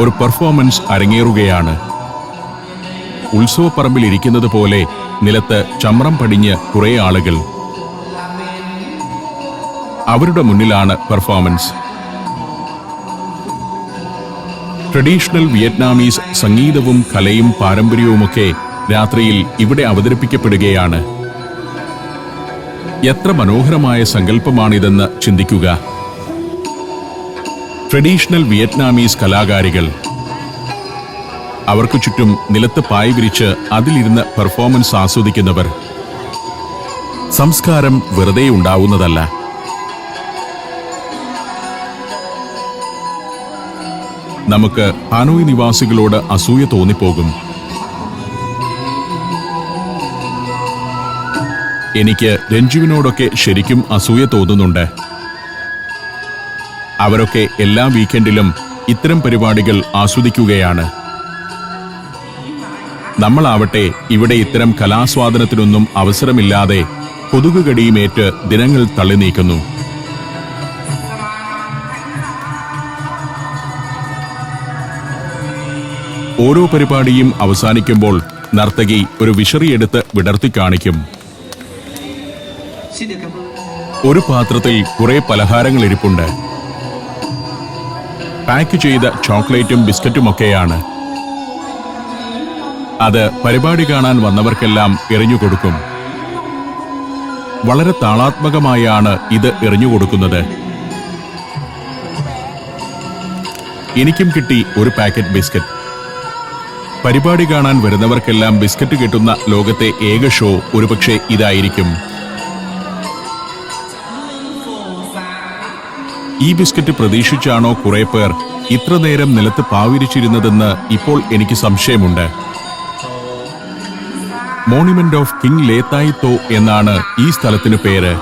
ഒരു പെർഫോമൻസ് അരങ്ങേറുകയാണ്. ഉത്സവപ്പറമ്പിൽ ഇരിക്കുന്നത് പോലെ നിലത്ത് ചമ്രം പടിഞ്ഞ് കുറെ ആളുകൾ. അവരുടെ മുന്നിലാണ് പെർഫോമൻസ് ട്രഡീഷണൽ വിയറ്റ്നാമീസ് സംഗീതവും കലയും പാരമ്പര്യവുമൊക്കെ രാത്രിയിൽ ഇവിടെ അവതരിപ്പിക്കപ്പെടുകയാണ്. എത്ര മനോഹരമായ സങ്കല്പമാണിതെന്ന് ചിന്തിക്കുക. ട്രഡീഷണൽ വിയറ്റ്നാമീസ് കലാകാരികൾ. അവർക്ക് ചുറ്റും നിലത്ത് പായ് വിരിച്ച് അതിലിരുന്ന് പെർഫോമൻസ് ആസ്വദിക്കുന്നവർ. സംസ്കാരം വെറുതെ ഉണ്ടാവുന്നതല്ല. നമുക്ക് ഹാനോയ് നിവാസികളോട് അസൂയ തോന്നിപ്പോകും. എനിക്ക് രഞ്ജുവിനോടൊക്കെ ശരിക്കും അസൂയ തോന്നുന്നുണ്ട്. അവരൊക്കെ എല്ലാ വീക്കെൻഡിലും ഇത്തരം പരിപാടികൾ ആസ്വദിക്കുകയാണ്. നമ്മളാവട്ടെ ഇവിടെ ഇത്തരം കലാസ്വാദനത്തിനൊന്നും അവസരമില്ലാതെ കൊതുകുകടിയുമേറ്റ് ദിനങ്ങൾ തള്ളി നീക്കുന്നു. ഓരോ പരിപാടിയും അവസാനിക്കുമ്പോൾ നർത്തകി ഒരു വിഷറിയെടുത്ത് വിടർത്തി കാണിക്കും. ഒരു പാത്രത്തിൽ കുറെ പലഹാരങ്ങൾ ഇരിപ്പുണ്ട്. പാക്ക് ചെയ്ത ചോക്ലേറ്റും ബിസ്ക്കറ്റും ഒക്കെയാണ്. അത് പരിപാടി കാണാൻ വന്നവർക്കെല്ലാം എറിഞ്ഞു കൊടുക്കും. വളരെ താളാത്മകമായാണ് ഇത് എറിഞ്ഞു കൊടുക്കുന്നത്. എനിക്കും കിട്ടി ഒരു പാക്കറ്റ് ബിസ്ക്കറ്റ്. പരിപാടി കാണാൻ വരുന്നവർക്കെല്ലാം ബിസ്ക്കറ്റ് കിട്ടുന്ന ലോകത്തെ ഏക ഷോ ഒരുപക്ഷെ ഇതായിരിക്കും. ഈ ബിസ്ക്കറ്റ് പ്രതീക്ഷിച്ചാണോ കുറെ പേർ ഇത്ര നേരം നിലത്ത് പാവിരിച്ചിരുന്നതെന്ന് ഇപ്പോൾ എനിക്ക് സംശയമുണ്ട്. മോണിമെന്റ് ഓഫ് കിങ് ലേത്തായി തോ എന്നാണ് ഈ സ്ഥലത്തിന് പേര്.